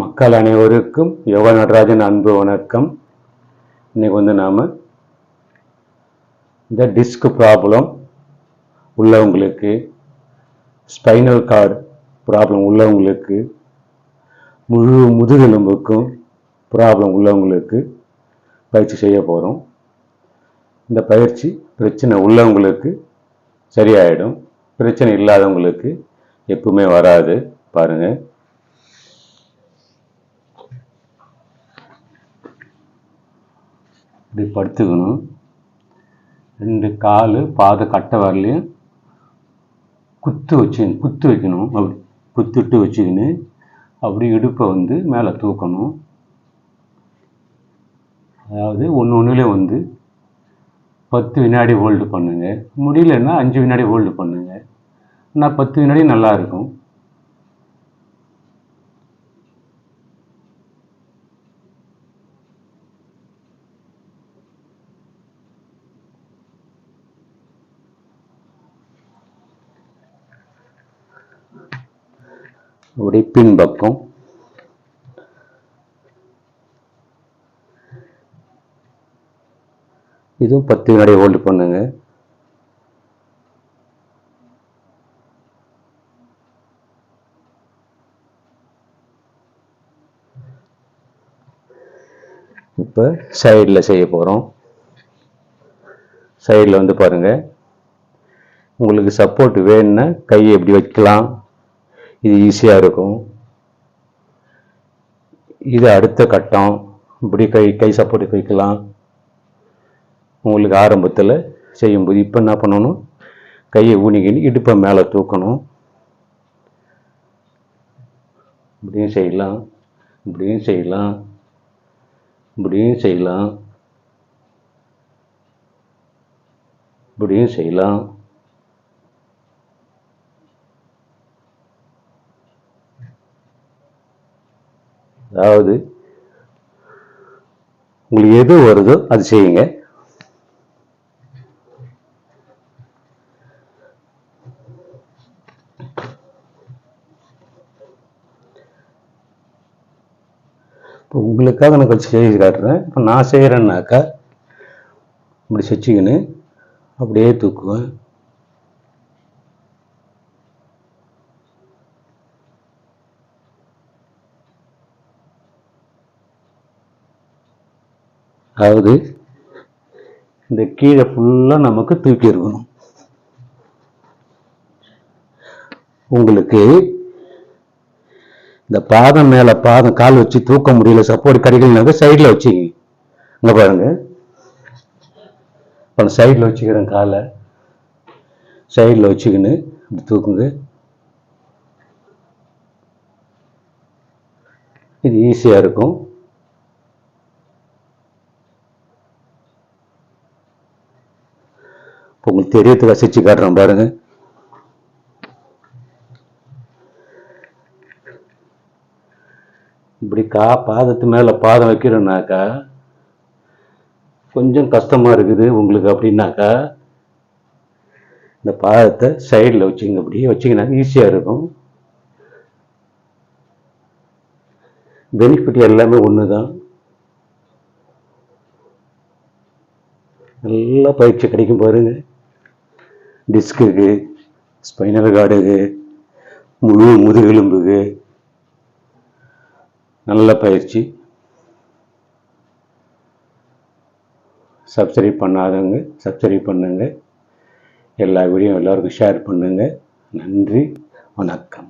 மக்கள் அனைவருக்கும் யோகா நடராஜன் அன்பு வணக்கம். இன்றைக்கி வந்து நாம் இந்த டிஸ்க் ப்ராப்ளம் உள்ளவங்களுக்கு ஸ்பைனல் கார்டு ப்ராப்ளம் உள்ளவங்களுக்கு முழு முதுகெலும்புக்கும் ப்ராப்ளம் உள்ளவங்களுக்கு பயிற்சி செய்ய போகிறோம் இந்த பயிற்சி பிரச்சனை உள்ளவங்களுக்கு சரியாயிடும். பிரச்சனை இல்லாதவங்களுக்கு எப்பவுமே வராது. பாருங்கள் இப்படி படுத்துக்கணும். ரெண்டு கால் பாதை கட்டை வரலையும் குத்து வச்சு குத்து வைக்கணும். அப்படி குத்துட்டு வச்சுக்கின்னு அப்படி இடுப்பை வந்து மேலே தூக்கணும். அதாவது ஒன்று ஒன்றுலேயும் வந்து பத்து வினாடி ஹோல்டு பண்ணுங்கள் முடியலன்னா அஞ்சு வினாடி ஹோல்டு பண்ணுங்கள் ஆனால் பத்து வினாடி நல்லாயிருக்கும் உடைப்பின் அப்படி இதுவும் பத்து வினாடி ஹோல்டு பண்ணுங்க. இப்போ சைடில் செய்ய போகிறோம் சைடில் வந்து பாருங்க. உங்களுக்கு சப்போர்ட் வேணும்னா கையை எப்படி வைக்கலாம்? இது ஈஸியாக இருக்கும். இது அடுத்த கட்டம். இப்படி கை கை சப்போர்ட் வைக்கலாம். உங்களுக்கு ஆரம்பத்தில் செய்யும்போது இப்போ என்ன பண்ணணும்? கையை ஊனிக்கின்னு இடுப்பை மேலே தூக்கணும். இப்படியும் செய்யலாம். இப்படியும் செய்யலாம். இப்படியும் செய்யலாம். இப்படியும் செய்யலாம். அதாவது உங்களுக்கு எது வருதோ அது செய்யுங்க. இப்போ உங்களுக்காக நான் கொஞ்சம் செய்து காட்டுறேன். இப்போ நான் செய்கிறேன்னாக்கா இப்படி செச்சுக்கின்னு அப்படியே தூக்குவேன். அதாவது இந்த கீழே ஃபுல்லாக நமக்கு தூக்கி இருக்கணும். உங்களுக்கு இந்த பாதம் மேலே பாதம் கால் வச்சு தூக்க முடியல சப்போர்ட் கிடைக்கலனாக்க சைடில் வச்சுக்கிங்க. இங்கே பாருங்கள் இப்போ சைடில் வச்சுக்கிறேன் காலை. சைடில் வச்சுக்கின்னு இப்படி தூக்குங்க. இது ஈஸியாக இருக்கும். இப்போ உங்களுக்கு தெரியறதுக்கு அசைச்சு காட்டுறேன் பாருங்க. இப்படி கா பாதத்து மேலே பாதம் வைக்கிறோன்னாக்கா கொஞ்சம் கஷ்டமாக இருக்குது உங்களுக்கு அப்படின்னாக்கா இந்த பாதத்தை சைடில் வச்சுங்க அப்படியே வச்சிங்கன்னா ஈஸியாக இருக்கும். பெனிஃபிட் எல்லாமே ஒன்று தான் நல்லா பயிற்சி கிடைக்கும் பாருங்கள் டிஸ்க்குக்கு ஸ்பைனல் கார்டுக்கு முழு முதுகெலும்புக்கு நல்ல பயிற்சி. சப்ஸ்கிரைப் பண்ணாதவங்க சப்ஸ்கிரைப் பண்ணுங்க. எல்லா வீடியோ எல்லோருக்கும் ஷேர் பண்ணுங்கள் நன்றி வணக்கம்.